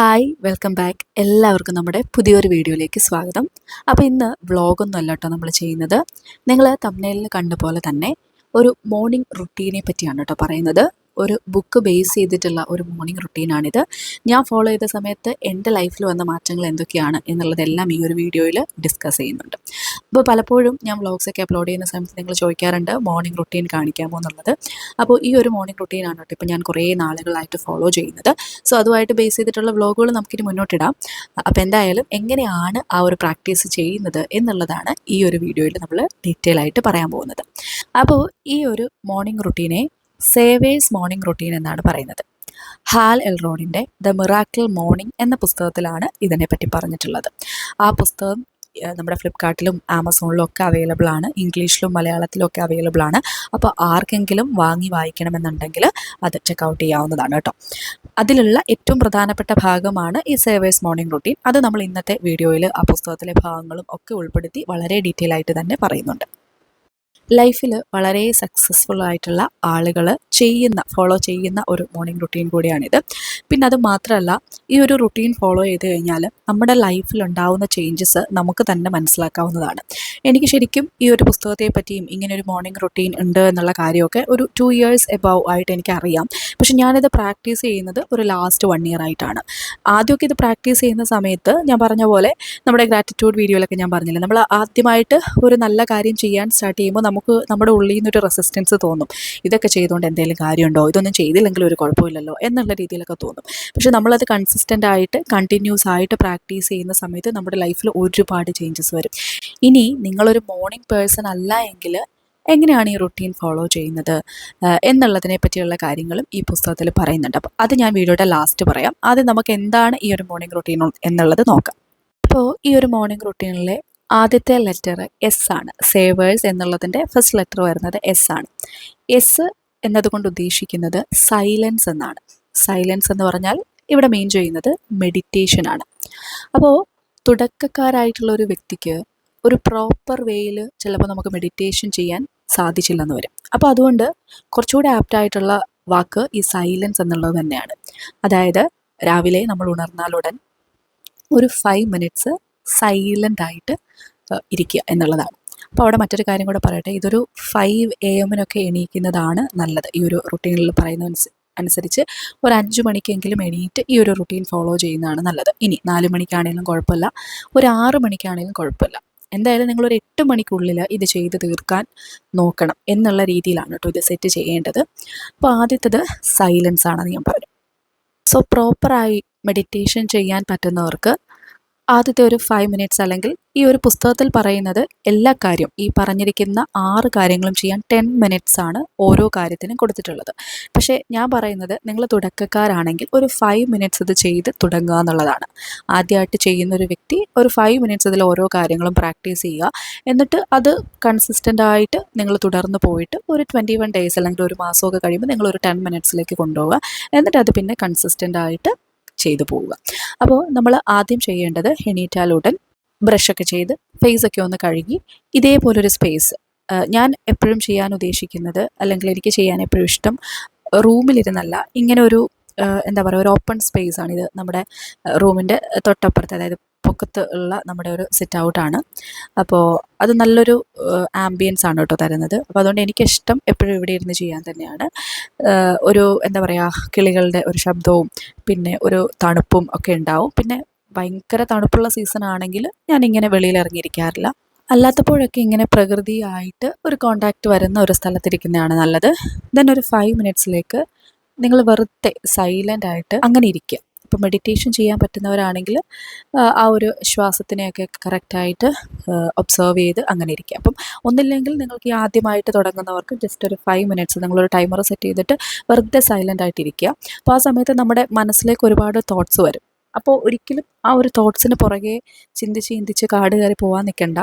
Hi welcome back എല്ലാവർക്കും നമ്മുടെ പുതിയൊരു വീഡിയോയിലേക്ക് സ്വാഗതം. അപ്പോൾ ഇന്ന് വ്ളോഗൊന്നും അല്ല കേട്ടോ നമ്മൾ ചെയ്യുന്നത്. നിങ്ങൾ തമ്മിലിൽ കണ്ട പോലെ തന്നെ ഒരു മോർണിംഗ് റുട്ടീനെ പറ്റിയാണ് കേട്ടോ പറയുന്നത്. ഒരു ബുക്ക് ബേസ് ചെയ്തിട്ടുള്ള ഒരു മോർണിംഗ് റുട്ടീനാണിത് ഞാൻ ഫോളോ ചെയ്ത സമയത്ത് എന്റെ ലൈഫിൽ വന്ന മാറ്റങ്ങൾ എന്തൊക്കെയാണ് എന്നുള്ളതെല്ലാം ഈ ഒരു വീഡിയോയിൽ ഡിസ്കസ് ചെയ്യുന്നുണ്ട്. അപ്പോൾ പലപ്പോഴും ഞാൻ വ്ളോഗ്സൊക്കെ അപ്ലോഡ് ചെയ്യുന്ന സമയത്ത് നിങ്ങൾ ചോദിക്കാറുണ്ട് മോർണിംഗ് റുട്ടീൻ കാണിക്കാമോ? എന്നുള്ളത്. അപ്പോൾ ഈ ഒരു മോർണിംഗ് റുട്ടീനാണ് കേട്ടോ ഇപ്പോൾ ഞാൻ കുറേ നാളുകളായിട്ട് ഫോളോ ചെയ്യുന്നത്. സോ അതുമായിട്ട് ബേസ് ചെയ്തിട്ടുള്ള വ്ളോഗുകൾ നമുക്കിനി മുന്നോട്ടിടാം അപ്പോൾ എന്തായാലും എങ്ങനെയാണ് ആ ഒരു പ്രാക്ടീസ് ചെയ്യുന്നത് എന്നുള്ളതാണ് ഈ ഒരു വീഡിയോയിൽ നമ്മൾ ഡീറ്റെയിൽ ആയിട്ട് പറയാൻ പോകുന്നത്. അപ്പോൾ ഈ ഒരു മോർണിംഗ് റുട്ടീനെ സേവേഴ്സ് മോർണിംഗ് റൊട്ടീൻ എന്നാണ് പറയുന്നത്. ഹാൽ എൽറോഡിന്റെ ദ മിറാക്കിൾ മോർണിംഗ് എന്ന പുസ്തകത്തിലാണ് ഇതിനെപ്പറ്റി പറഞ്ഞിട്ടുള്ളത്. ആ പുസ്തകം നമ്മുടെ ഫ്ലിപ്കാർട്ടിലും ആമസോണിലും ഒക്കെ അവൈലബിൾ ആണ്. ഇംഗ്ലീഷിലും മലയാളത്തിലും ഒക്കെ അവൈലബിൾ ആണ്. അപ്പോൾ ആർക്കെങ്കിലും വാങ്ങി വായിക്കണമെന്നുണ്ടെങ്കിൽ അത് ചെക്കൗട്ട് ചെയ്യാവുന്നതാണ് കേട്ടോ. അതിലുള്ള ഏറ്റവും പ്രധാനപ്പെട്ട ഭാഗമാണ് ഈ സേവേഴ്സ് മോർണിംഗ് റൂട്ടീൻ. അത് നമ്മൾ ഇന്നത്തെ വീഡിയോയിൽ ആ പുസ്തകത്തിലെ ഭാഗങ്ങളും ഒക്കെ ഉൾപ്പെടുത്തി വളരെ ഡീറ്റെയിൽ ആയിട്ട് തന്നെ പറയുന്നുണ്ട്. ലൈഫിൽ വളരെ സക്സസ്ഫുൾ ആയിട്ടുള്ള ആളുകൾ ചെയ്യുന്ന ഫോളോ ചെയ്യുന്ന ഒരു മോർണിംഗ് റുട്ടീൻ കൂടിയാണിത്. പിന്നെ അത് മാത്രമല്ല ഈ ഒരു റുട്ടീൻ ഫോളോ ചെയ്ത് കഴിഞ്ഞാൽ നമ്മുടെ ലൈഫിൽ ഉണ്ടാവുന്ന ചേഞ്ചസ് നമുക്ക് തന്നെ മനസ്സിലാക്കാവുന്നതാണ്. എനിക്ക് ശരിക്കും ഈ ഒരു പുസ്തകത്തെ പറ്റിയും ഇങ്ങനെ ഒരു മോർണിംഗ് റുട്ടീൻ ഉണ്ട് എന്നുള്ള കാര്യമൊക്കെ ഒരു ടു ഇയേഴ്സ് എബവ് ആയിട്ട് എനിക്ക് അറിയാം പക്ഷെ ഞാനിത് പ്രാക്ടീസ് ചെയ്യുന്നത് ഒരു ലാസ്റ്റ് വൺ ഇയർ ആയിട്ടാണ്. ആദ്യമൊക്കെ ഇത് പ്രാക്ടീസ് ചെയ്യുന്ന സമയത്ത് ഞാൻ പറഞ്ഞ പോലെ നമ്മുടെ ഗ്രാറ്റിറ്റ്യൂഡ് വീഡിയോയിലൊക്കെ ഞാൻ പറഞ്ഞില്ലേ നമ്മൾ ആദ്യമായിട്ട് ഒരു നല്ല കാര്യം ചെയ്യാൻ സ്റ്റാർട്ട് ചെയ്യുമ്പോൾ നമുക്ക് നമ്മുടെ ഉള്ളിൽ നിന്നൊരു റെസിസ്റ്റൻസ് തോന്നും. ഇതൊക്കെ ചെയ്തുകൊണ്ട് എന്തെങ്കിലും കാര്യമുണ്ടോ? ഇതൊന്നും ചെയ്തില്ലെങ്കിൽ ഒരു കുഴപ്പമില്ലല്ലോ എന്നുള്ള രീതിയിലൊക്കെ തോന്നും. പക്ഷേ നമ്മളത് കൺസിസ്റ്റന്റ് ആയിട്ട് കണ്ടിന്യൂസ് ആയിട്ട് പ്രാക്ടീസ് ചെയ്യുന്ന സമയത്ത് നമ്മുടെ ലൈഫിൽ ഒരുപാട് ചേഞ്ചസ് വരും. ഇനി നിങ്ങളൊരു മോർണിംഗ് പേഴ്സൺ അല്ല എങ്കിൽ എങ്ങനെയാണ് ഈ റുട്ടീൻ ഫോളോ ചെയ്യുന്നത്? എന്നുള്ളതിനെ പറ്റിയുള്ള കാര്യങ്ങളും ഈ പുസ്തകത്തിൽ പറയുന്നുണ്ട്. അപ്പോൾ അത് ഞാൻ വീഡിയോയുടെ ലാസ്റ്റ് പറയാം. ആദ്യം നമുക്ക് എന്താണ് ഈ ഒരു മോർണിംഗ് റുട്ടീൻ എന്നുള്ളത് നോക്കാം. അപ്പോൾ ഈ ഒരു മോർണിംഗ് റുട്ടീനിലെ ആദ്യത്തെ ലെറ്റർ എസ് ആണ്. സേവേഴ്സ് എന്നുള്ളതിന്റെ ഫസ്റ്റ് ലെറ്റർ വരുന്നത് എസ് ആണ്. എസ് എന്നതുകൊണ്ട് ഉദ്ദേശിക്കുന്നത് സൈലൻസ് എന്നാണ്. സൈലൻസ് എന്ന് പറഞ്ഞാൽ ഇവിടെ മെയിൻ ചെയ്യുന്നത് മെഡിറ്റേഷൻ ആണ്. അപ്പോൾ തുടക്കക്കാരായിട്ടുള്ള ഒരു വ്യക്തിക്ക് ഒരു പ്രോപ്പർ വേയിൽ ചിലപ്പോൾ നമുക്ക് മെഡിറ്റേഷൻ ചെയ്യാൻ സാധിച്ചില്ലെന്ന് വരും. അപ്പോൾ അതുകൊണ്ട് കുറച്ചുകൂടി ആപ്റ്റായിട്ടുള്ള വാക്ക് ഈ സൈലൻസ് എന്നുള്ളത് തന്നെയാണ്. അതായത് രാവിലെ നമ്മൾ ഉണർന്നാലുടൻ ഒരു ഫൈവ് മിനിറ്റ്സ് സൈലന്റ് ആയിട്ട് ഇരിക്കുക എന്നുള്ളതാണ്. അപ്പോൾ അവിടെ മറ്റൊരു കാര്യം കൂടെ പറയട്ടെ. ഇതൊരു ഫൈവ് എ എമ്മിനൊക്കെ എണീക്കുന്നതാണ് നല്ലത്. ഈ ഒരു റുട്ടീനിൽ പറയുന്ന അനുസരിച്ച് ഒരു അഞ്ച് മണിക്കെങ്കിലും എണീറ്റ് ഈ ഒരു റുട്ടീൻ ഫോളോ ചെയ്യുന്നതാണ് നല്ലത്. ഇനി നാല് മണിക്കാണെങ്കിലും കുഴപ്പമില്ല. ഒരു ആറ് മണിക്കാണെങ്കിലും കുഴപ്പമില്ല. എന്തായാലും നിങ്ങളൊരു എട്ട് മണിക്കുള്ളിൽ ഇത് ചെയ്ത് തീർക്കാൻ നോക്കണം എന്നുള്ള രീതിയിലാണ് കേട്ടോ ഇത് സെറ്റ് ചെയ്യേണ്ടത്. അപ്പോൾ ആദ്യത്തത് സൈലൻസ് ആണെന്ന് ഞാൻ പറഞ്ഞു. സോ പ്രോപ്പറായി മെഡിറ്റേഷൻ ചെയ്യാൻ പറ്റുന്നവർക്ക് ആദ്യത്തെ ഒരു ഫൈവ് മിനിറ്റ്സ് അല്ലെങ്കിൽ ഈ ഒരു പുസ്തകത്തിൽ പറയുന്നത് എല്ലാ കാര്യം ഈ പറഞ്ഞിരിക്കുന്ന ആറ് കാര്യങ്ങളും ചെയ്യാൻ ടെൻ മിനിറ്റ്സ് ആണ് ഓരോ കാര്യത്തിനും കൊടുത്തിട്ടുള്ളത്. പക്ഷേ ഞാൻ പറയുന്നത് നിങ്ങൾ തുടക്കക്കാരാണെങ്കിൽ ഒരു ഫൈവ് മിനിറ്റ്സ് ഇത് ചെയ്ത് തുടങ്ങുക എന്നുള്ളതാണ്. ആദ്യമായിട്ട് ചെയ്യുന്ന ഒരു വ്യക്തി ഒരു ഫൈവ് മിനിറ്റ്സ് ഇതിൽ ഓരോ കാര്യങ്ങളും പ്രാക്ടീസ് ചെയ്യുക. എന്നിട്ട് അത് കൺസിസ്റ്റന്റ് ആയിട്ട് നിങ്ങൾ തുടർന്ന് പോയിട്ട് ഒരു ട്വന്റി വൺ ഡേയ്സ് അല്ലെങ്കിൽ ഒരു മാസമൊക്കെ കഴിയുമ്പോൾ നിങ്ങൾ ഒരു ടെൻ മിനിറ്റ്സിലേക്ക് കൊണ്ടുപോവുക. എന്നിട്ട് അത് പിന്നെ കൺസിസ്റ്റന്റ് ആയിട്ട് ചെയ്തു പോവുക. അപ്പോൾ നമ്മൾ ആദ്യം ചെയ്യേണ്ടത് എണീറ്റാലുടൻ ബ്രഷൊക്കെ ചെയ്ത് ഫേസ് ഒക്കെ ഒന്ന് കഴുകി ഇതേപോലൊരു സ്പേസ് ഞാൻ എപ്പോഴും ചെയ്യാൻ ഉദ്ദേശിക്കുന്നത് അല്ലെങ്കിൽ എനിക്ക് ചെയ്യാൻ എപ്പോഴും ഇഷ്ടം റൂമിലിരുന്നല്ല. ഇങ്ങനെ ഒരു എന്താ പറയുക ഒരു ഓപ്പൺ സ്പേസ് ആണിത് നമ്മുടെ റൂമിന്റെ തൊട്ടപ്പുറത്ത്. അതായത് പൊക്കത്ത് ഉള്ള നമ്മുടെ ഒരു സിറ്റ് ഔട്ടാണ് അപ്പോൾ അത് നല്ലൊരു ആംബിയൻസ് ആണ് കേട്ടോ തരുന്നത്. അപ്പോൾ അതുകൊണ്ട് എനിക്കിഷ്ടം എപ്പോഴും ഇവിടെ ഇരുന്ന് ചെയ്യാൻ തന്നെയാണ്. ഒരു എന്താ പറയുക കിളികളുടെ ഒരു ശബ്ദവും പിന്നെ ഒരു തണുപ്പും ഒക്കെ ഉണ്ടാവും. പിന്നെ ഭയങ്കര തണുപ്പുള്ള സീസൺ ആണെങ്കിൽ ഞാൻ ഇങ്ങനെ വെളിയിൽ ഇറങ്ങിയിരിക്കാറില്ല. അല്ലാത്തപ്പോഴൊക്കെ ഇങ്ങനെ പ്രകൃതിയായിട്ട് ഒരു കോണ്ടാക്റ്റ് വരുന്ന ഒരു സ്ഥലത്തിരിക്കുന്നതാണ് നല്ലത്. ദെൻ ഒരു ഫൈവ് മിനിറ്റ്സിലേക്ക് നിങ്ങൾ വെറുതെ സൈലന്റ് ആയിട്ട് അങ്ങനെ ഇരിക്കുക. ഇപ്പോൾ മെഡിറ്റേഷൻ ചെയ്യാൻ പറ്റുന്നവരാണെങ്കിൽ ആ, ഒരു ശ്വാസത്തിനെയൊക്കെ കറക്റ്റായിട്ട് ഒബ്സർവ് ചെയ്ത് അങ്ങനെ ഇരിക്കുക. അപ്പം ഒന്നില്ലെങ്കിൽ നിങ്ങൾക്ക് ഈ ആദ്യമായിട്ട് തുടങ്ങുന്നവർക്ക് ജസ്റ്റ് ഒരു ഫൈവ് മിനിറ്റ്സ് നിങ്ങളൊരു ടൈമർ സെറ്റ് ചെയ്തിട്ട് വെറുതെ സൈലന്റ് ആയിട്ടിരിക്കുക അപ്പോൾ ആ സമയത്ത് നമ്മുടെ മനസ്സിലേക്ക് ഒരുപാട് തോട്ട്സ് വരും. അപ്പോൾ ഒരിക്കലും ആ ഒരു തോട്ട്സിന് പുറകെ ചിന്തിച്ച് ചിന്തിച്ച് കാട് കയറി പോകാൻ നിൽക്കണ്ട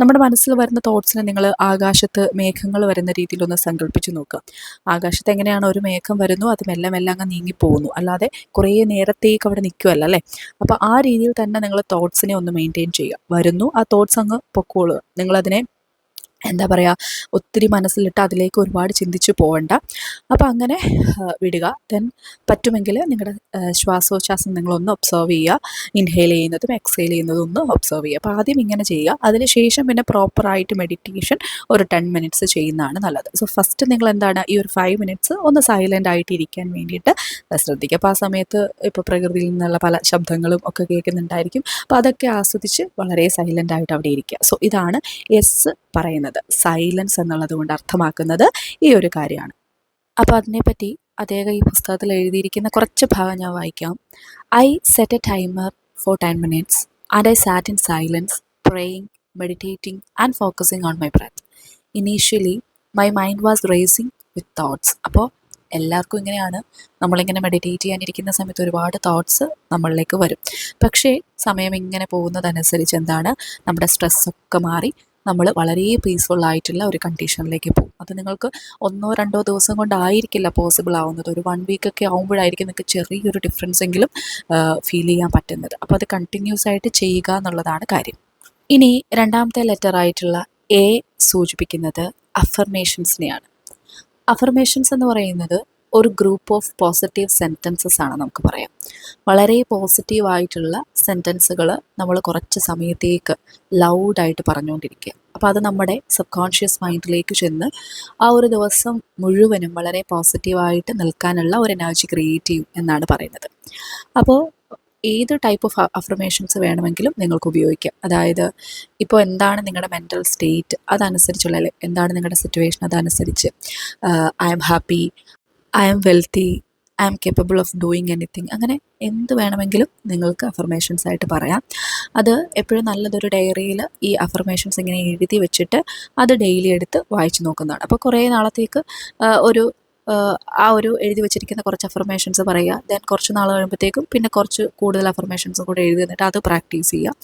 നമ്മുടെ മനസ്സിൽ വരുന്ന തോട്ട്സിനെ നിങ്ങൾ ആകാശത്ത് മേഘങ്ങൾ വരുന്ന രീതിയിലൊന്ന് സങ്കല്പിച്ച് നോക്കുക. ആകാശത്ത് എങ്ങനെയാണ് ഒരു മേഘം വരുന്നു അത് മെല്ലെ മെല്ലെ അങ്ങ് നീങ്ങിപ്പോകുന്നു. അല്ലാതെ കുറേ നേരത്തേക്ക് അവിടെ നിൽക്കുമല്ല അല്ലേ? അപ്പോൾ ആ രീതിയിൽ തന്നെ നിങ്ങൾ തോട്ട്സിനെ ഒന്ന് മെയിന്റെയിൻ ചെയ്യുക. വരുന്നു ആ തോട്ട്സ് അങ്ങ് പൊക്കോളുക. നിങ്ങളതിനെ എന്താ പറയുക ഒത്തിരി മനസ്സിലിട്ട് അതിലേക്ക് ഒരുപാട് ചിന്തിച്ചു പോകണ്ട അപ്പോൾ അങ്ങനെ വിടുക. ദെൻ പറ്റുമെങ്കിൽ നിങ്ങളുടെ ശ്വാസോച്ഛ്വാസം നിങ്ങളൊന്ന് ഒബ്സർവ് ചെയ്യുക ഇൻഹെയിൽ ചെയ്യുന്നതും എക്സെയിൽ ചെയ്യുന്നതും ഒന്ന് ഒബ്സർവ് ചെയ്യുക അപ്പോൾ ആദ്യം ഇങ്ങനെ ചെയ്യുക അതിനുശേഷം പിന്നെ പ്രോപ്പറായിട്ട് മെഡിറ്റേഷൻ ഒരു ടെൻ മിനിറ്റ്സ് ചെയ്യുന്നതാണ് നല്ലത്. സോ ഫസ്റ്റ് നിങ്ങൾ എന്താണ് ഈ ഒരു ഫൈവ് മിനിറ്റ്സ് ഒന്ന് സൈലന്റ് ആയിട്ട് ഇരിക്കാൻ വേണ്ടിയിട്ട് ശ്രദ്ധിക്കുക. അപ്പോൾ ആ സമയത്ത് ഇപ്പോൾ പ്രകൃതിയിൽ നിന്നുള്ള പല ശബ്ദങ്ങളും ഒക്കെ കേൾക്കുന്നുണ്ടായിരിക്കും. അപ്പോൾ അതൊക്കെ ആസ്വദിച്ച് വളരെ സൈലന്റ് ആയിട്ട് അവിടെ ഇരിക്കുക. സോ ഇതാണ് എസ് പറയുന്നത്. സൈലൻസ് എന്നുള്ളത് കൊണ്ട് അർത്ഥമാക്കുന്നത് ഈ ഒരു കാര്യമാണ്. അപ്പോൾ അതിനെപ്പറ്റി അദ്ദേഹം ഈ പുസ്തകത്തിൽ എഴുതിയിരിക്കുന്ന കുറച്ച് ഭാഗം ഞാൻ വായിക്കാം. I set a timer for ten minutes and I sat in silence praying meditating and focusing on my breath initially my mind was racing with thoughts അപ്പോൾ എല്ലാവർക്കും ഇങ്ങനെയാണ് നമ്മളിങ്ങനെ മെഡിറ്റേറ്റ് ചെയ്യാനിരിക്കുന്ന സമയത്ത് ഒരുപാട് തോട്ട്സ് നമ്മളിലേക്ക് വരും. പക്ഷേ സമയം ഇങ്ങനെ പോകുന്നതനുസരിച്ച് എന്താണ്? നമ്മുടെ സ്ട്രെസ്സൊക്കെ മാറി നമ്മൾ വളരെ പീസ്ഫുൾ ആയിട്ടുള്ള ഒരു കണ്ടീഷനിലേക്ക് പോകും. അത് നിങ്ങൾക്ക് ഒന്നോ രണ്ടോ ദിവസം കൊണ്ടായിരിക്കില്ല പോസിബിൾ ആവുന്നത്. ഒരു വൺ വീക്കൊക്കെ ആകുമ്പോഴായിരിക്കും നിങ്ങൾക്ക് ചെറിയൊരു ഡിഫറൻസ് എങ്കിലും ഫീൽ ചെയ്യാൻ പറ്റുന്നത്. അപ്പോൾ അത് കണ്ടിന്യൂസ് ആയിട്ട് ചെയ്യുക എന്നുള്ളതാണ് കാര്യം. ഇനി രണ്ടാമത്തെ ലെറ്റർ ആയിട്ടുള്ള എ സൂചിപ്പിക്കുന്നത് അഫർമേഷൻസിനെയാണ് അഫർമേഷൻസ് എന്ന് പറയുന്നത് ഒരു ഗ്രൂപ്പ് ഓഫ് പോസിറ്റീവ് സെന്റൻസസ് ആണ് നമുക്ക് പറയാം. വളരെ പോസിറ്റീവായിട്ടുള്ള സെന്റൻസുകൾ നമ്മൾ കുറച്ച് സമയത്തേക്ക് ലൗഡായിട്ട് പറഞ്ഞുകൊണ്ടിരിക്കുക. അപ്പോൾ അത് നമ്മുടെ സബ് കോൺഷ്യസ് മൈൻഡിലേക്ക് ചെന്ന് ആ ഒരു ദിവസം മുഴുവനും വളരെ പോസിറ്റീവായിട്ട് നിൽക്കാനുള്ള ഒരു എനർജി ക്രിയേറ്റ് ചെയ്യും എന്നാണ് പറയുന്നത്. അപ്പോൾ ഏത് ടൈപ്പ് ഓഫ് അഫർമേഷൻസ് വേണമെങ്കിലും നിങ്ങൾക്ക് ഉപയോഗിക്കാം. അതായത് ഇപ്പോൾ എന്താണ് നിങ്ങളുടെ മെന്റൽ സ്റ്റേറ്റ് അതനുസരിച്ചുള്ള എന്താണ് നിങ്ങളുടെ സിറ്റുവേഷൻ അതനുസരിച്ച് I'm happy I'm wealthy I'm capable of doing anything അങ്ങനെ എന്ത് വേണമെങ്കിലും നിങ്ങൾക്ക് അഫർമേഷൻസ് ആയിട്ട് പറയാം. അത് എപ്പോഴും നല്ലതൊരു ഡയറിയിൽ ഈ അഫർമേഷൻസ് ഇങ്ങനെ എഴുതി വെച്ചിട്ട് അത് ഡെയിലി എടുത്ത് വായിച്ചു നോക്കുന്നതാണ്. അപ്പോൾ കുറേ നാളത്തേക്ക് ഒരു ആ ഒരു എഴുതി വെച്ചിരിക്കുന്ന കുറച്ച് അഫർമേഷൻസ് പറയുക ദെൻ കുറച്ച് നാൾ കഴിയുമ്പോഴത്തേക്കും പിന്നെ കുറച്ച് കൂടുതൽ അഫർമേഷൻസും കൂടെ എഴുതി എന്നിട്ട് അത് പ്രാക്ടീസ് ചെയ്യുക.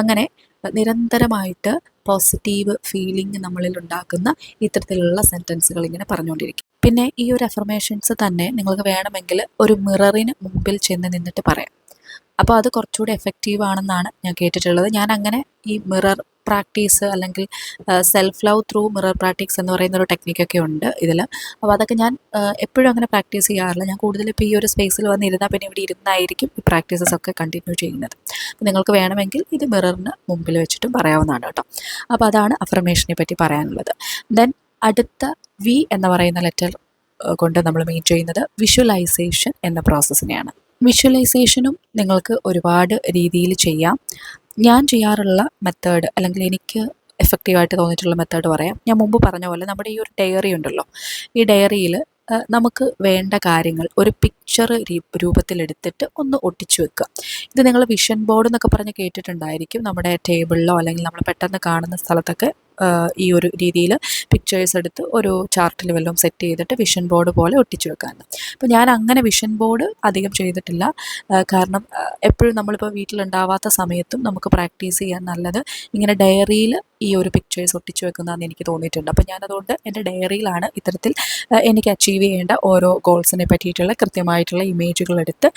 അങ്ങനെ നിരന്തരമായിട്ട് പോസിറ്റീവ് ഫീലിംഗ് നമ്മളിൽ ഉണ്ടാക്കുന്ന ഇത്തരത്തിലുള്ള സെന്റൻസുകൾ ഇങ്ങനെ പറഞ്ഞുകൊണ്ടിരിക്കും. പിന്നെ ഈ ഒരു അഫർമേഷൻസ് തന്നെ നിങ്ങൾക്ക് വേണമെങ്കിൽ ഒരു മിററിന് മുമ്പിൽ ചെന്ന് നിന്നിട്ട് പറയാം. അപ്പോൾ അത് കുറച്ചുകൂടി എഫക്റ്റീവ് ആണെന്നാണ് ഞാൻ കേട്ടിട്ടുള്ളത്. ഞാൻ അങ്ങനെ ഈ മിറർ പ്രാക്ടീസ് അല്ലെങ്കിൽ self love through mirror practice എന്ന് പറയുന്ന ഒരു ടെക്നിക്കൊക്കെ ഉണ്ട് ഇതിൽ അപ്പോൾ അതൊക്കെ ഞാൻ എപ്പോഴും അങ്ങനെ പ്രാക്ടീസ് ചെയ്യാറില്ല. ഞാൻ കൂടുതലും ഇപ്പോൾ ഈ ഒരു സ്പേസിൽ വന്നിരുന്നാൽ പിന്നെ ഇവിടെ ഇരുന്നായിരിക്കും ഈ പ്രാക്ടീസസ് ഒക്കെ കണ്ടിന്യൂ ചെയ്യുന്നത്. നിങ്ങൾക്ക് വേണമെങ്കിൽ ഇത് മിററിന് മുമ്പിൽ വെച്ചിട്ടും പറയാവുന്നതാണ് കേട്ടോ. അപ്പോൾ അതാണ് അഫർമേഷനെ പറ്റി പറയാനുള്ളത്. ദെൻ അടുത്ത വി എന്ന് പറയുന്ന ലെറ്റർ കൊണ്ട് നമ്മൾ മീൻ ചെയ്യുന്നത് വിഷ്വലൈസേഷൻ എന്ന പ്രോസസ്സിനെയാണ് വിഷ്വലൈസേഷനും നിങ്ങൾക്ക് ഒരുപാട് രീതിയിൽ ചെയ്യാം. ഞാൻ ചെയ്യാറുള്ള മെത്തേഡ് അല്ലെങ്കിൽ എനിക്ക് എഫക്റ്റീവായിട്ട് തോന്നിയിട്ടുള്ള മെത്തേഡ് പറയാം. ഞാൻ മുമ്പ് പറഞ്ഞ പോലെ നമ്മുടെ ഈ ഒരു ഡയറി ഉണ്ടല്ലോ. ഈ ഡയറിയിൽ നമുക്ക് വേണ്ട കാര്യങ്ങൾ ഒരു പിക്ചർ രൂപത്തിലെടുത്തിട്ട് ഒന്ന് ഒട്ടിച്ചു വെക്കുക. ഇത് നിങ്ങൾ വിഷൻ ബോർഡ് എന്നൊക്കെ പറഞ്ഞ് കേട്ടിട്ടുണ്ടായിരിക്കും. നമ്മുടെ ടേബിളിലോ അല്ലെങ്കിൽ നമ്മൾ പെട്ടെന്ന് കാണുന്ന സ്ഥലത്തൊക്കെ ഈ ഒരു രീതിയിൽ പിക്ചേഴ്സ് എടുത്ത് ഒരു ചാർട്ടിൽ വല്ലതും സെറ്റ് ചെയ്തിട്ട് വിഷൻ ബോർഡ് പോലെ ഒട്ടിച്ചു വെക്കാമെന്ന് അപ്പോൾ ഞാൻ അങ്ങനെ വിഷൻ ബോർഡ് അധികം ചെയ്തിട്ടില്ല. കാരണം എപ്പോഴും നമ്മളിപ്പോൾ വീട്ടിലുണ്ടാവാത്ത സമയത്തും നമുക്ക് പ്രാക്ടീസ് ചെയ്യാൻ നല്ലത് ഇങ്ങനെ ഡയറിയിൽ ഈ ഒരു പിക്ചേഴ്സ് ഒട്ടിച്ചു വെക്കുന്നതെന്ന് എനിക്ക് തോന്നിയിട്ടുണ്ട്. അപ്പോൾ ഞാനതുകൊണ്ട് എന്റെ ഡയറിയിലാണ് ഇത്തരത്തിൽ എനിക്ക് അച്ചീവ് ചെയ്യേണ്ട ഓരോ ഗോൾസിനെ പറ്റിയിട്ടുള്ള കൃത്യമായിട്ടുള്ള ഇമേജുകൾ എടുത്ത്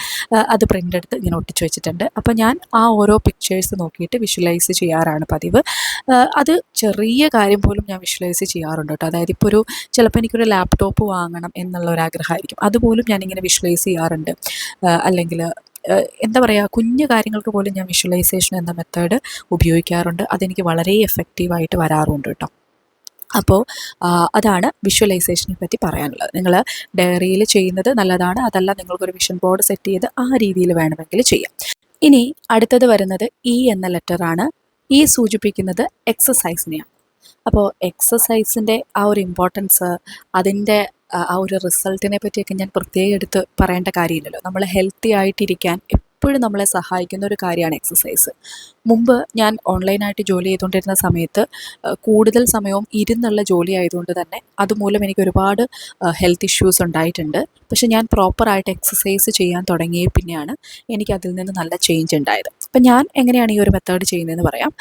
അത് പ്രിന്റ് എടുത്ത് ഇങ്ങനെ ഒട്ടിച്ചു വെച്ചിട്ടുണ്ട്. അപ്പോൾ ഞാൻ ആ ഓരോ പിക്ചേഴ്സ് നോക്കിയിട്ട് വിഷ്വലൈസ് ചെയ്യാറാണ് പതിവ്. അത് ചെറിയ കാര്യം പോലും ഞാൻ വിഷ്വലൈസ് ചെയ്യാറുണ്ട് കേട്ടോ. അതായത് ഇപ്പോൾ ഒരു ചിലപ്പോൾ എനിക്കൊരു ലാപ്ടോപ്പ് വാങ്ങണം എന്നുള്ള ഒരു ആഗ്രഹമായിരിക്കും അതുപോലും ഞാനിങ്ങനെ വിഷ്വലൈസ് ചെയ്യാറുണ്ട്. അല്ലെങ്കിൽ എന്താ പറയുക കുഞ്ഞു കാര്യങ്ങൾക്ക് പോലും ഞാൻ വിഷ്വലൈസേഷൻ എന്ന മെത്തേഡ് ഉപയോഗിക്കാറുണ്ട്. അതെനിക്ക് വളരെ എഫക്റ്റീവായിട്ട് വരാറുണ്ട് കേട്ടോ. അപ്പോൾ അതാണ് വിഷ്വലൈസേഷനെ പറ്റി പറയാനുള്ളത്. നിങ്ങൾ ഡയറിയിൽ ചെയ്യുന്നത് നല്ലതാണ്. അതല്ല നിങ്ങൾക്കൊരു വിഷൻ ബോർഡ് സെറ്റ് ചെയ്ത് ആ രീതിയിൽ വേണമെങ്കിൽ ചെയ്യാം. ഇനി അടുത്തത് വരുന്നത് ഇ എന്ന ലെറ്ററാണ് ഈ സൂചിപ്പിക്കുന്നത് എക്സസൈസിനെയാണ് അപ്പോൾ എക്സസൈസിന്റെ ആ ഒരു ഇമ്പോർട്ടൻസ് അതിന്റെ ആ ഒരു റിസൾട്ടിനെ പറ്റിയൊക്കെ ഞാൻ പ്രത്യേകം എടുത്ത് പറയേണ്ട കാര്യമില്ലല്ലോ. നമ്മൾ ഹെൽത്തി ആയിട്ടിരിക്കാൻ എപ്പോഴും നമ്മളെ സഹായിക്കുന്ന ഒരു കാര്യമാണ് എക്സസൈസ് മുമ്പ് ഞാൻ ഓൺലൈനായിട്ട് ജോലി ചെയ്തുകൊണ്ടിരുന്ന സമയത്ത് കൂടുതൽ സമയവും ഇരുന്നുള്ള ജോലി ആയതുകൊണ്ട് തന്നെ അതുമൂലം എനിക്ക് ഒരുപാട് ഹെൽത്ത് ഇഷ്യൂസ് ഉണ്ടായിട്ടുണ്ട്. പക്ഷെ ഞാൻ പ്രോപ്പറായിട്ട് എക്സസൈസ് ചെയ്യാൻ തുടങ്ങിയ പിന്നെയാണ് എനിക്ക് അതിൽ നിന്ന് നല്ല ചേഞ്ച് ഉണ്ടായത്. അപ്പം ഞാൻ എങ്ങനെയാണ് ഈ ഒരു മെത്തേഡ് ചെയ്യുന്നതെന്ന് പറയാം.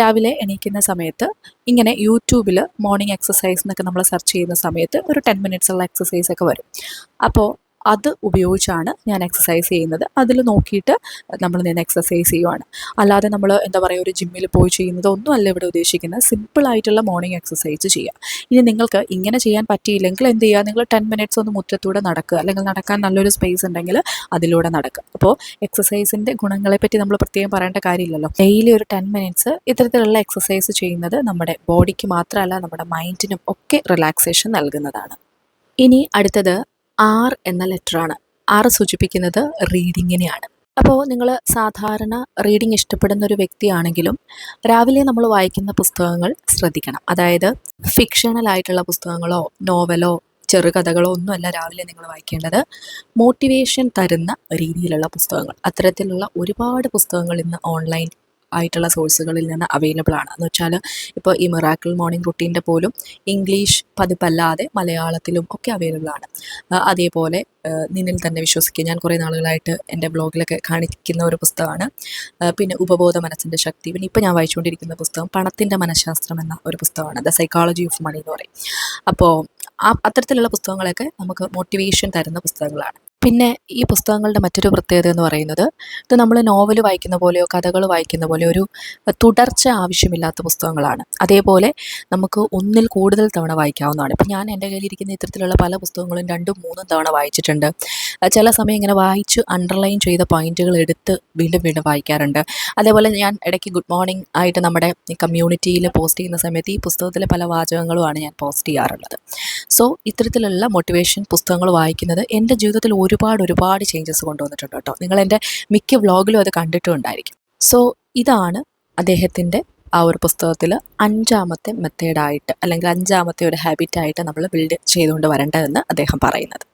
രാവിലെ എണീക്കുന്ന സമയത്ത് ഇങ്ങനെ യൂട്യൂബിൽ മോർണിംഗ് എക്സസൈസ് എന്നൊക്കെ നമ്മൾ സെർച്ച് ചെയ്യുന്ന സമയത്ത് ഒരു ടെൻ മിനിറ്റ്സുള്ള എക്സസൈസ് ഒക്കെ വരും. അപ്പോൾ അത് ഉപയോഗിച്ചാണ് ഞാൻ എക്സസൈസ് ചെയ്യുന്നത്. അതിൽ നോക്കിയിട്ട് നമ്മൾ നിന്ന് എക്സസൈസ് ചെയ്യുവാണ്. അല്ലാതെ നമ്മൾ എന്താ പറയുക ഒരു ജിമ്മിൽ പോയി ചെയ്യുന്നത് ഒന്നും അല്ല ഇവിടെ ഉദ്ദേശിക്കുന്നത്. സിമ്പിളായിട്ടുള്ള മോർണിംഗ് എക്സസൈസ് ചെയ്യുക. ഇനി നിങ്ങൾക്ക് ഇങ്ങനെ ചെയ്യാൻ പറ്റിയില്ലെങ്കിൽ എന്ത് ചെയ്യുക? നിങ്ങൾ ടെൻ മിനിറ്റ്സ് ഒന്ന് മുറ്റത്തൂടെ നടക്കുക. അല്ലെങ്കിൽ നടക്കാൻ നല്ലൊരു സ്പേസ് ഉണ്ടെങ്കിൽ അതിലൂടെ നടക്കുക. അപ്പോൾ എക്സസൈസിന്റെ ഗുണങ്ങളെപ്പറ്റി നമ്മൾ പ്രത്യേകം പറയേണ്ട കാര്യമില്ലല്ലോ. ഡെയിലി ഒരു ടെൻ മിനിറ്റ്സ് ഇത്തരത്തിലുള്ള എക്സസൈസ് ചെയ്യുന്നത് നമ്മുടെ ബോഡിക്ക് മാത്രമല്ല നമ്മുടെ മൈൻഡിനും ഒക്കെ റിലാക്സേഷൻ നൽകുന്നതാണ്. ഇനി അടുത്തത് ആർ എന്ന ലെറ്ററാണ്. ആർ സൂചിപ്പിക്കുന്നത് റീഡിങ്ങിനെയാണ്. അപ്പോൾ നിങ്ങൾ സാധാരണ റീഡിംഗ് ഇഷ്ടപ്പെടുന്ന ഒരു വ്യക്തിയാണെങ്കിലും രാവിലെ നമ്മൾ വായിക്കുന്ന പുസ്തകങ്ങൾ ശ്രദ്ധിക്കണം. അതായത് ഫിക്ഷണൽ ആയിട്ടുള്ള പുസ്തകങ്ങളോ നോവലോ ചെറുകഥകളോ ഒന്നുമല്ല രാവിലെ നിങ്ങൾ വായിക്കേണ്ടത്. മോട്ടിവേഷൻ തരുന്ന രീതിയിലുള്ള പുസ്തകങ്ങൾ. അത്തരത്തിലുള്ള ഒരുപാട് പുസ്തകങ്ങൾ ഇന്ന് ഓൺലൈൻ ആയിട്ടുള്ള സോഴ്സുകളിൽ നിന്ന് അവൈലബിൾ ആണ്. എന്ന് വെച്ചാൽ ഇപ്പോൾ ഈ മിറാക്കിൾ മോർണിംഗ് റുട്ടീന്റെ പോലും ഇംഗ്ലീഷ് പതിപ്പല്ലാതെ മലയാളത്തിലും ഒക്കെ അവൈലബിൾ ആണ്. അതേപോലെ നിന്നിൽ തന്നെ വിശ്വസിക്കുക. ഞാൻ കുറേ നാളുകളായിട്ട് എന്റെ ബ്ലോഗിലൊക്കെ കാണിക്കുന്ന ഒരു പുസ്തകമാണ്. പിന്നെ ഉപബോധ മനസ്സിന്റെ ശക്തി. പിന്നെ ഇപ്പോൾ ഞാൻ വായിച്ചുകൊണ്ടിരിക്കുന്ന പുസ്തകം പണത്തിന്റെ മനഃശാസ്ത്രം എന്ന ഒരു പുസ്തകമാണ്. ദ സൈക്കോളജി ഓഫ് മണി എന്ന് പറയും. അപ്പോൾ ആ അത്തരത്തിലുള്ള പുസ്തകങ്ങളൊക്കെ നമുക്ക് മോട്ടിവേഷൻ തരുന്ന പുസ്തകങ്ങളാണ്. പിന്നെ ഈ പുസ്തകങ്ങളുടെ മറ്റൊരു പ്രത്യേകത എന്ന് പറയുന്നത് ഇത് നമ്മൾ നോവൽ വായിക്കുന്ന പോലെയോ കഥകൾ വായിക്കുന്ന പോലെയോ ഒരു തുടർച്ച ആവശ്യമില്ലാത്ത പുസ്തകങ്ങളാണ്. അതേപോലെ നമുക്ക് ഒന്നിൽ കൂടുതൽ തവണ വായിക്കാവുന്നതാണ്. ഇപ്പം ഞാൻ എന്റെ കയ്യിലിരിക്കുന്ന ഇത്തരത്തിലുള്ള പല പുസ്തകങ്ങളും രണ്ടും മൂന്നും തവണ വായിച്ചിട്ടുണ്ട്. ചില സമയം ഇങ്ങനെ വായിച്ച് അണ്ടർലൈൻ ചെയ്ത പോയിന്റുകൾ എടുത്ത് വീണ്ടും വീണ്ടും വായിക്കാറുണ്ട്. അതേപോലെ ഞാൻ ഇടയ്ക്ക് ഗുഡ് മോർണിംഗ് ആയിട്ട് നമ്മുടെ കമ്മ്യൂണിറ്റിയിൽ പോസ്റ്റ് ചെയ്യുന്ന സമയത്ത് ഈ പുസ്തകത്തിലെ പല വാചകങ്ങളുമാണ് ഞാൻ പോസ്റ്റ് ചെയ്യാറുള്ളത്. സോ ഇത്തരത്തിലുള്ള മോട്ടിവേഷൻ പുസ്തകങ്ങൾ വായിക്കുന്നത് എന്റെ ജീവിതത്തിൽ ഒരുപാട് ഒരുപാട് ചേഞ്ചസ് കൊണ്ടുവന്നിട്ടുണ്ട് കേട്ടോ. നിങ്ങൾ എന്റെ മിക്ക വ്ളോഗിലും അത് കണ്ടിട്ടും ഉണ്ടായിരിക്കും സോ ഇതാണ് അദ്ദേഹത്തിന്റെ ആ ഒരു പുസ്തകത്തിൽ അഞ്ചാമത്തെ മെത്തേഡായിട്ട് അല്ലെങ്കിൽ അഞ്ചാമത്തെ ഒരു ഹാബിറ്റായിട്ട് നമ്മൾ ബിൽഡ് ചെയ്തുകൊണ്ട് വരേണ്ടതെന്ന് അദ്ദേഹം പറയുന്നത്.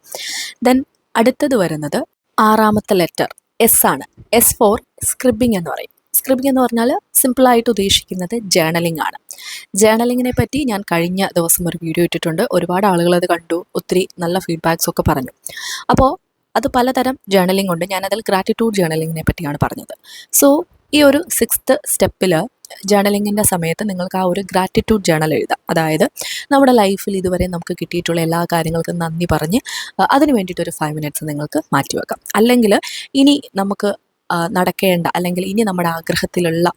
ദെൻ അടുത്തത് വരുന്നത് ആറാമത്തെ ലെറ്റർ എസ് ആണ്. എസ് ഫോർ സ്ക്രിബിംഗ് എന്ന് പറയും. സ്ക്രിബിംഗ് എന്ന് പറഞ്ഞാൽ സിമ്പിളായിട്ട് ഉദ്ദേശിക്കുന്നത് ജേണലിംഗ് ആണ്. ജേണലിങ്ങിനെ പറ്റി ഞാൻ കഴിഞ്ഞ ദിവസം ഒരു വീഡിയോ ഇട്ടിട്ടുണ്ട്. ഒരുപാട് ആളുകൾ അത് കണ്ടു. ഒത്തിരി നല്ല ഫീഡ്ബാക്സ് ഒക്കെ പറഞ്ഞു. അപ്പോൾ അത് പലതരം ജേണലിംഗ് ഉണ്ട്. ഞാനതിൽ ഗ്രാറ്റിറ്റ്യൂഡ് ജേണലിങ്ങിനെ പറ്റിയാണ് പറഞ്ഞത്. സോ ഈ ഒരു സിക്സ്ത് സ്റ്റെപ്പിൽ ജേണലിങ്ങിന്റെ സമയത്ത് നിങ്ങൾക്ക് ആ ഒരു ഗ്രാറ്റിറ്റ്യൂഡ് ജേണൽ എഴുതാം. അതായത് നമ്മുടെ ലൈഫിൽ ഇതുവരെ നമുക്ക് കിട്ടിയിട്ടുള്ള എല്ലാ കാര്യങ്ങൾക്കും നന്ദി പറഞ്ഞ് അതിന് വേണ്ടിയിട്ട് ഒരു ഫൈവ് മിനിറ്റ്സ് നിങ്ങൾക്ക് മാറ്റിവെക്കാം. അല്ലെങ്കിൽ ഇനി നമുക്ക് നടക്കേണ്ട അല്ലെങ്കിൽ ഇനി നമ്മുടെ ആഗ്രഹത്തിലുള്ള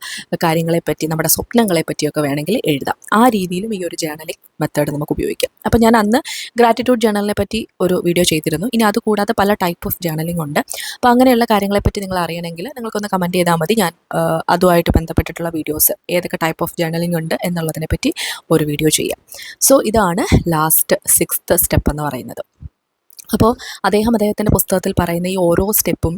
കാര്യങ്ങളെപ്പറ്റി നമ്മുടെ സ്വപ്നങ്ങളെ പറ്റിയൊക്കെ വേണമെങ്കിൽ എഴുതാം. ആ രീതിയിലും ഈ ഒരു ജേണലിംഗ് മെത്തേഡ് നമുക്ക് ഉപയോഗിക്കാം. അപ്പോൾ ഞാൻ അന്ന് ഗ്രാറ്റിറ്റ്യൂഡ് ജേണലിനെ പറ്റി ഒരു വീഡിയോ ചെയ്തിരുന്നു. ഇനി അത് കൂടാതെ പല ടൈപ്പ് ഓഫ് ജേണലിംഗ് ഉണ്ട്. അപ്പോൾ അങ്ങനെയുള്ള കാര്യങ്ങളെപ്പറ്റി നിങ്ങൾ അറിയണമെങ്കിൽ നിങ്ങൾക്കൊന്ന് കമന്റ് ചെയ്താൽ മതി. ഞാൻ അതുമായിട്ട് ബന്ധപ്പെട്ടിട്ടുള്ള വീഡിയോസ് ഏതൊക്കെ ടൈപ്പ് ഓഫ് ജേണലിംഗ് ഉണ്ട് എന്നുള്ളതിനെ പറ്റി ഒരു വീഡിയോ ചെയ്യാം. സോ ഇതാണ് ലാസ്റ്റ് സിക്സ്ത് സ്റ്റെപ്പ് എന്ന് പറയുന്നത്. അപ്പോൾ അദ്ദേഹം അദ്ദേഹത്തിന്റെ പുസ്തകത്തിൽ പറയുന്ന ഈ ഓരോ സ്റ്റെപ്പും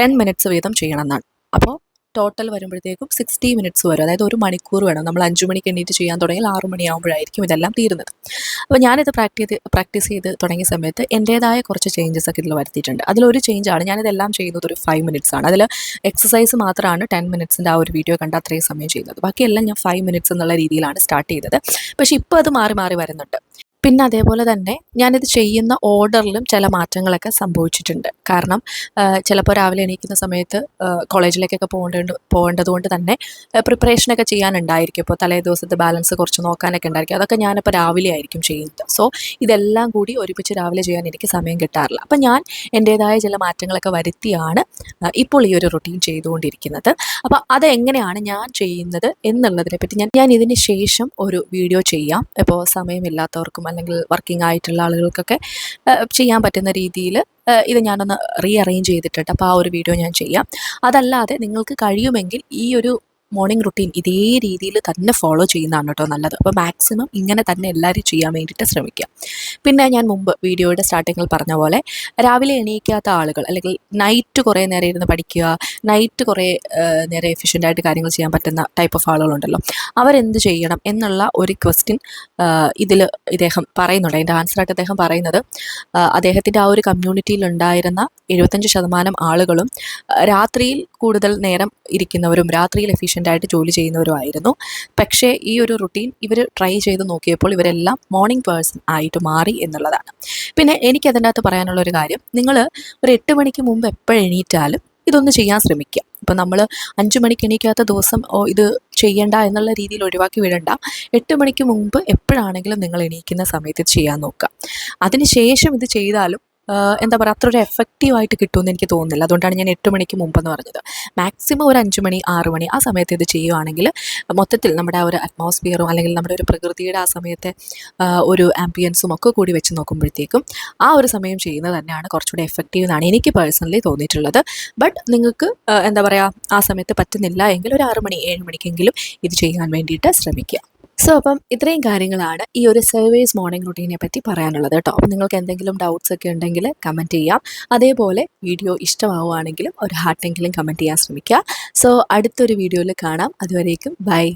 ടെൻ മിനിറ്റ്സ് വീതം ചെയ്യണം എന്നാണ് അപ്പോൾ ടോട്ടൽ വരുമ്പോഴത്തേക്കും സിക്സ്റ്റി മിനിറ്റ്സ് വരും. അതായത് ഒരു മണിക്കൂർ വേണം. നമ്മൾ അഞ്ച് മണിക്ക് എണ്ണീറ്റ് ചെയ്യാൻ തുടങ്ങിയാൽ ആറ് മണിയാകുമ്പോഴായിരിക്കും ഇതെല്ലാം തീരുന്നത്. അപ്പോൾ ഞാനിത് പ്രാക്ടീസ് പ്രാക്ടീസ് ചെയ്ത് തുടങ്ങിയ സമയത്ത് എന്റേതായ കുറച്ച് ചേഞ്ചസ് ഒക്കെ ഇതിൽ വരുത്തിയിട്ടുണ്ട്. അതിലൊരു ചേഞ്ചാണ് ഞാനിതെല്ലാം ചെയ്യുന്നത് ഒരു ഫൈവ് മിനിറ്റ്സ് ആണ്. അതിൽ എക്സസൈസ് മാത്രമാണ് ടെൻ മിനിറ്റ്സിന്റെ ആ ഒരു വീഡിയോ കണ്ട് അത്രയും സമയം ചെയ്യുന്നത്. ബാക്കിയെല്ലാം ഞാൻ ഫൈവ് മിനിറ്റ്സ് എന്നുള്ള രീതിയിലാണ് സ്റ്റാർട്ട് ചെയ്തത്. പക്ഷേ ഇപ്പോൾ അത് മാറി മാറി വരുന്നുണ്ട്. പിന്നെ അതേപോലെ തന്നെ ഞാനിത് ചെയ്യുന്ന ഓർഡറിലും ചില മാറ്റങ്ങളൊക്കെ സംഭവിച്ചിട്ടുണ്ട്. കാരണം ചിലപ്പോൾ രാവിലെ എണീക്കുന്ന സമയത്ത് കോളേജിലേക്കൊക്കെ പോകേണ്ട പോകേണ്ടത് കൊണ്ട് തന്നെ പ്രിപ്പറേഷനൊക്കെ ചെയ്യാനുണ്ടായിരിക്കും. ഇപ്പോൾ തലേ ദിവസത്തെ ബാലൻസ് കുറച്ച് നോക്കാനൊക്കെ ഉണ്ടായിരിക്കും. അതൊക്കെ ഞാനിപ്പോൾ രാവിലെ ആയിരിക്കും ചെയ്യുന്നത്. സോ ഇതെല്ലാം കൂടി ഒരുമിച്ച് രാവിലെ ചെയ്യാൻ എനിക്ക് സമയം കിട്ടാറില്ല. അപ്പം ഞാൻ എന്റേതായ ചില മാറ്റങ്ങളൊക്കെ വരുത്തിയാണ് ഇപ്പോൾ ഈ ഒരു റൊട്ടീൻ ചെയ്തുകൊണ്ടിരിക്കുന്നത്. അപ്പോൾ അതെങ്ങനെയാണ് ഞാൻ ചെയ്യുന്നത് എന്നുള്ളതിനെ പറ്റി ഞാൻ ഞാൻ ഇതിന് ശേഷം ഒരു വീഡിയോ ചെയ്യാം. ഇപ്പോൾ സമയമില്ലാത്തവർക്കും അല്ലെങ്കിൽ വർക്കിംഗ് ആയിട്ടുള്ള ആളുകൾക്കൊക്കെ ചെയ്യാൻ പറ്റുന്ന രീതിയിൽ ഇത് ഞാനൊന്ന് റീ അറേഞ്ച് ചെയ്തിട്ടുണ്ട്. അപ്പോൾ ആ ഒരു വീഡിയോ ഞാൻ ചെയ്യാം. അതല്ലാതെ നിങ്ങൾക്ക് കഴിയുമെങ്കിൽ ഈ ഒരു മോർണിംഗ് റുട്ടീൻ ഇതേ രീതിയിൽ തന്നെ ഫോളോ ചെയ്യുന്നതാണ് കേട്ടോ നല്ലത്. അപ്പോൾ മാക്സിമം ഇങ്ങനെ തന്നെ എല്ലാവരും ചെയ്യാൻ വേണ്ടിയിട്ട് ശ്രമിക്കുക. പിന്നെ ഞാൻ മുമ്പ് വീഡിയോയുടെ സ്റ്റാർട്ടിങ്ങിൽ പറഞ്ഞ പോലെ രാവിലെ എണീക്കാത്ത ആളുകൾ അല്ലെങ്കിൽ നൈറ്റ് കുറേ നേരം ഇരുന്ന് പഠിക്കുക നൈറ്റ് കുറേ നേരം എഫിഷ്യന്റ് ആയിട്ട് കാര്യങ്ങൾ ചെയ്യാൻ പറ്റുന്ന ടൈപ്പ് ഓഫ് ആളുകളുണ്ടല്ലോ. അവരെന്ത് ചെയ്യണം എന്നുള്ള ഒരു ക്വസ്റ്റ്യൻ ഇതിൽ ഇദ്ദേഹം പറയുന്നുണ്ട്. അതിന്റെ ആൻസറായിട്ട് അദ്ദേഹം പറയുന്നത് അദ്ദേഹത്തിന്റെ ആ ഒരു കമ്മ്യൂണിറ്റിയിൽ ഉണ്ടായിരുന്ന എഴുപത്തഞ്ച് ശതമാനം ആളുകളും രാത്രിയിൽ കൂടുതൽ നേരം ഇരിക്കുന്നവരും രാത്രിയിൽ എഫിഷ്യന്റ് ആയിട്ട് ജോലി ചെയ്യുന്നവരുമായിരുന്നു. പക്ഷേ ഈ ഒരു റുട്ടീൻ ഇവർ ട്രൈ ചെയ്ത് നോക്കിയപ്പോൾ ഇവരെല്ലാം മോർണിംഗ് പേഴ്സൺ ആയിട്ട് മാറി എന്നുള്ളതാണ്. പിന്നെ എനിക്ക് അകത്ത് പറയാനുള്ള ഒരു കാര്യം നിങ്ങൾ ഒരു എട്ട് മണിക്ക് മുമ്പ് എപ്പോഴും എണീറ്റാലും ഇതൊന്ന് ചെയ്യാൻ ശ്രമിക്കുക. ഇപ്പം നമ്മൾ അഞ്ച് മണിക്ക് എണീക്കാത്ത ദിവസം ഇത് ചെയ്യണ്ട എന്നുള്ള രീതിയിൽ ഒഴിവാക്കി വിടണ്ട. എട്ട് മണിക്ക് മുമ്പ് എപ്പോഴാണെങ്കിലും നിങ്ങൾ എണീക്കുന്ന സമയത്ത് ചെയ്യാൻ നോക്കുക. അതിനുശേഷം ഇത് ചെയ്താലും എന്താ പറയുക അത്ര ഒരു എഫക്റ്റീവായിട്ട് കിട്ടുമെന്ന് എനിക്ക് തോന്നുന്നില്ല. അതുകൊണ്ടാണ് ഞാൻ എട്ട് മണിക്ക് മുമ്പെന്ന് പറഞ്ഞത്. മാക്സിമം ഒരു അഞ്ച് മണി ആറ് മണി ആ സമയത്ത് ഇത് ചെയ്യുവാണെങ്കിൽ മൊത്തത്തിൽ നമ്മുടെ ആ ഒരു അറ്റ്മോസ്ഫിയറും അല്ലെങ്കിൽ നമ്മുടെ ഒരു പ്രകൃതിയുടെ ആ സമയത്തെ ഒരു ആംബിയൻസും ഒക്കെ കൂടി വെച്ച് നോക്കുമ്പോഴത്തേക്കും ആ ഒരു സമയം ചെയ്യുന്നത് തന്നെയാണ് കുറച്ചുകൂടി എഫക്റ്റീവ് എന്നാണ് എനിക്ക് പേഴ്സണലി തോന്നിയിട്ടുള്ളത്. ബട്ട് നിങ്ങൾക്ക് എന്താ പറയുക ആ സമയത്ത് പറ്റുന്നില്ല എങ്കിൽ ഒരു ആറ് മണി ഏഴ് മണിക്കെങ്കിലും ഇത് ചെയ്യാൻ വേണ്ടിയിട്ട് ശ്രമിക്കുക. സോ അപ്പം ഇത്രയും കാര്യങ്ങളാണ് ഈ ഒരു സർവേസ് മോർണിംഗ് റുട്ടീനെ പറ്റി പറയാനുള്ളത് കേട്ടോ. അപ്പം നിങ്ങൾക്ക് എന്തെങ്കിലും ഡൗട്ട്സ് ഒക്കെ ഉണ്ടെങ്കിൽ കമന്റ് ചെയ്യാം. അതേപോലെ വീഡിയോ ഇഷ്ടമാവുകയാണെങ്കിലും ഒരു ഹാർട്ടെങ്കിലും കമന്റ് ചെയ്യാൻ ശ്രമിക്കുക. സോ അടുത്തൊരു വീഡിയോയിൽ കാണാം. അതുവരേക്കും ബൈ